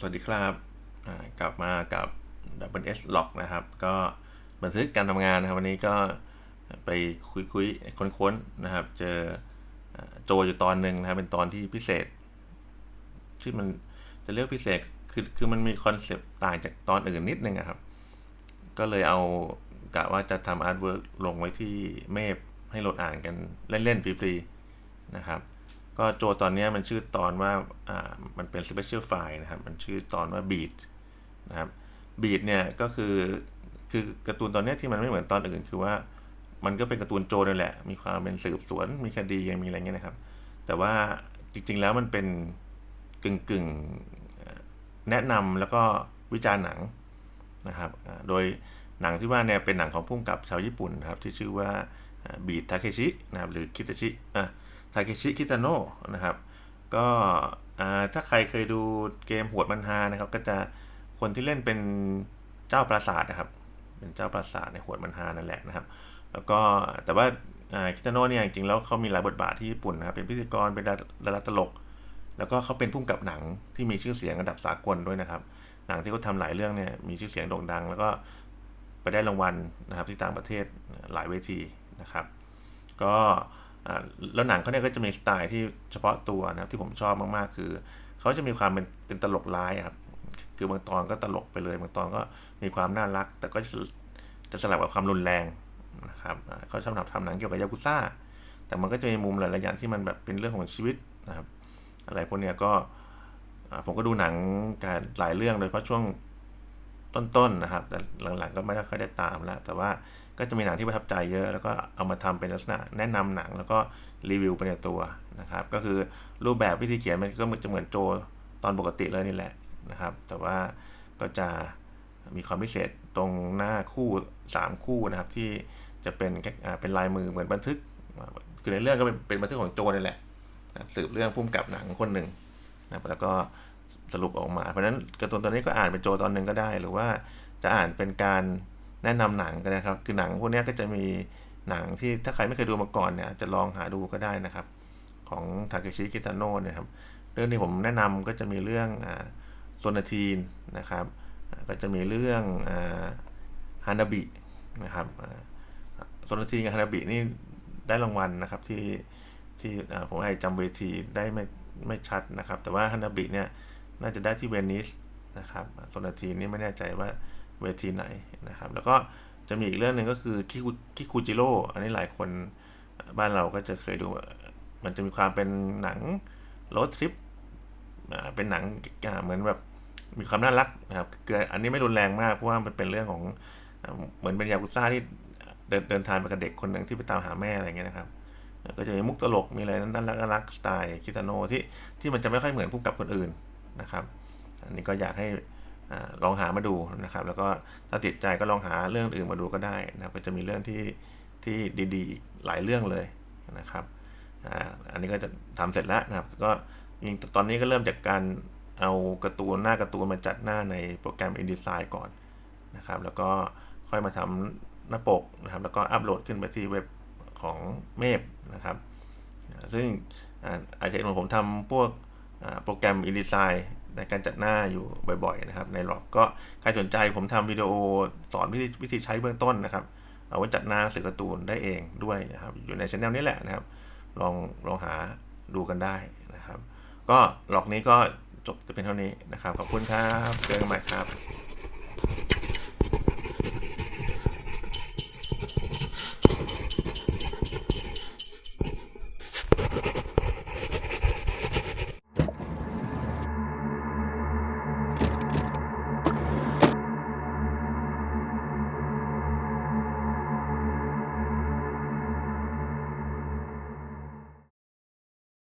สวัสดีครับกลับมากับ Double S Log นะครับ ก็บันทึกการทำงานนะครับ วันนี้ก็ไปคุยคุยค้นๆนะครับ เจอโจอยู่ตอนหนึ่งนะครับ เป็นตอนที่พิเศษ ที่มันจะเรียกพิเศษคือคือมันมีคอนเซปต์ต่างจากตอนอื่นนิดนึงครับ ก็เลยเอากะว่าจะทำอาร์ตเวิร์กลงไว้ที่เมพให้โหลดอ่านกันเล่นๆฟรีๆนะครับ ก็โจตอนนี้มันชื่อตอนว่าอ่ามันเป็น special file นะครับ มันชื่อตอนว่า beat นะครับ beat เนี่ยก็คือคือการ์ตูนตอนนี้ที่มันไม่เหมือนตอนอื่นคือว่า มันก็เป็นการ์ตูนโจนั่นแหละ มีความเป็นสืบสวนมีคดีมีอะไรเงี้ยนะครับ แต่ว่าจริงๆแล้วมันเป็นกึ่งกึ่งๆแนะนำแล้วก็วิจารณ์หนังนะครับโดยหนังที่ว่าเนี่ยเป็นหนังของผู้กำกับชาวญี่ปุ่นนะครับ ที่ชื่อว่าบีททาเคชินะครับหรือคิตาชิอะ ทาเคชิคิตาโนะนะครับ ก็ถ้าใครเคยดูเกมโหดมันฮานะครับ ก็จะคนที่เล่นเป็นเจ้าปราสาทนะครับ เป็นเจ้าปราสาทในโหดมันฮานั่นแหละนะครับ แล้วก็แต่ว่าคิตาโนะเนี่ยจริงๆแล้วเขามีหลายบทบาทที่ญี่ปุ่นนะครับ เป็นพิธีกรเป็นดาดาราตลก แล้วก็เขาเป็นผู้กำกับหนังที่มีชื่อเสียงระดับสากลด้วยนะครับ หนังที่เขาทำหลายเรื่องเนี่ยมีชื่อเสียงโด่งดัง แล้วก็ไปได้รางวัลนะครับที่ต่างประเทศหลายเวทีนะครับ ก็ แล้วหนังเขาเนี่ยก็จะมีสไตล์ที่เฉพาะตัวนะครับที่ผมชอบมากๆ คือเขาจะมีความเป็นเป็นตลกร้ายครับคือบางตอนก็ตลกไปเลยบางตอนก็มีความน่ารัก แต่ก็จะสลับกับความรุนแรงนะครับอ่าเขาชอบทำหนังเกี่ยวกับยากุซ่า แต่มันก็จะมีมุมหลายๆอย่างที่มันแบบเป็นเรื่องของชีวิตนะครับ อะไรพวกเนี้ยก็ผมก็ดูหนังการหลายเรื่องโดยเฉพาะช่วง ต้นๆนะครับ แต่หลังๆก็ไม่ได้ค่อยได้ตามแล้ว แต่ว่าก็จะมีหนังที่ประทับใจเยอะ แล้วก็เอามาทำเป็นลักษณะแนะนำหนังแล้วก็รีวิวไปในตัวนะครับ ก็คือรูปแบบวิธีเขียนมันก็จะเหมือนโจตอนปกติเลยนี่แหละนะครับ แต่ว่าก็จะมีความพิเศษตรงหน้าคู่สามคู่นะครับ ที่จะเป็นเป็นลายมือเหมือนบันทึก คือในเรื่องก็เป็นเป็นบันทึกของโจนี่แหละสืบเรื่องพุ่มกับหนังคนหนึ่งนะแล้วก็ สรุปออกมา เพราะฉะนั้นการ์ตูนตอนนี้ก็อ่านเป็นโจตอนหนึ่งก็ได้ หรือว่าจะอ่านเป็นการแนะนำหนังก็ได้ครับ คือหนังพวกนี้ก็จะมีหนังที่ถ้าใครไม่เคยดูมาก่อนเนี่ยจะลองหาดูก็ได้นะครับ ของทาเคชิคิตาโนะเนี่ยครับเรื่องที่ผมแนะนำก็จะมีเรื่องโซนาทีนนะครับ ก็จะมีเรื่องฮานาบินะครับโซนาทีนกับฮานาบินี่ได้รางวัลนะครับที่ที่ผมให้จำเวทีได้ไม่ไม่ชัดนะครับ แต่ว่าฮันนาบิเนี่ย น่าจะได้ที่เวนิสนะครับโซนาทีนี่ไม่แน่ใจว่าเวทีไหนนะครับ แล้วก็จะมีอีกเรื่องหนึ่งก็คือคิคุจิโร่อันนี้หลายคนบ้านเราก็จะเคยดู มันจะมีความเป็นหนังโรดทริปเป็นหนังเหมือนแบบมีความน่ารักนะครับเกิดอันนี้ไม่รุนแรงมากเพราะว่ามันเป็นเรื่องของเหมือนเป็นยากุซ่าที่เดินเดินทางไปกับเด็กคนหนึ่งที่ไปตามหาแม่อะไรเงี้ยนะครับ ก็จะมีมุกตลกมีอะไรนั้นน่ารักน่ารักสไตล์คิตาโนที่ที่มันจะไม่ค่อยเหมือนผู้กับคนอื่น นะครับ อันนี้ก็อยากให้ลองหามาดูนะครับ แล้วก็ถ้าติดใจก็ลองหาเรื่องอื่นมาดูก็ได้นะครับ ก็จะมีเรื่องที่ที่ดีๆอีกหลายเรื่องเลยนะครับอันนี้ก็จะทำเสร็จแล้วนะครับ ก็ยิงตอนนี้ก็เริ่มจากการเอาการ์ตูนหน้าการ์ตูนมาจัดหน้าในโปรแกรม InDesign ก่อนนะครับ แล้วก็ค่อยมาทำหน้าปกนะครับ แล้วก็อัปโหลดขึ้นไปที่เว็บของเมพนะครับ ซึ่งอาจจะเห็นผมทำพวก โปรแกรม InDesign ในการจัดหน้าอยู่บ่อยๆนะครับ ในหลอกก็ใครสนใจผมทำวิดีโอสอนวิธีวิธีใช้เบื้องต้นนะครับ เอาไว้จัดหน้าสื่อการ์ตูนได้เองด้วยนะครับ อยู่ในช anel นี้แหละนะครับ ลองลองหาดูกันได้นะครับ ก็หลอกนี้ก็จบจะเป็นเท่านี้นะครับ ขอบคุณครับ เจอกันใหม่ครับ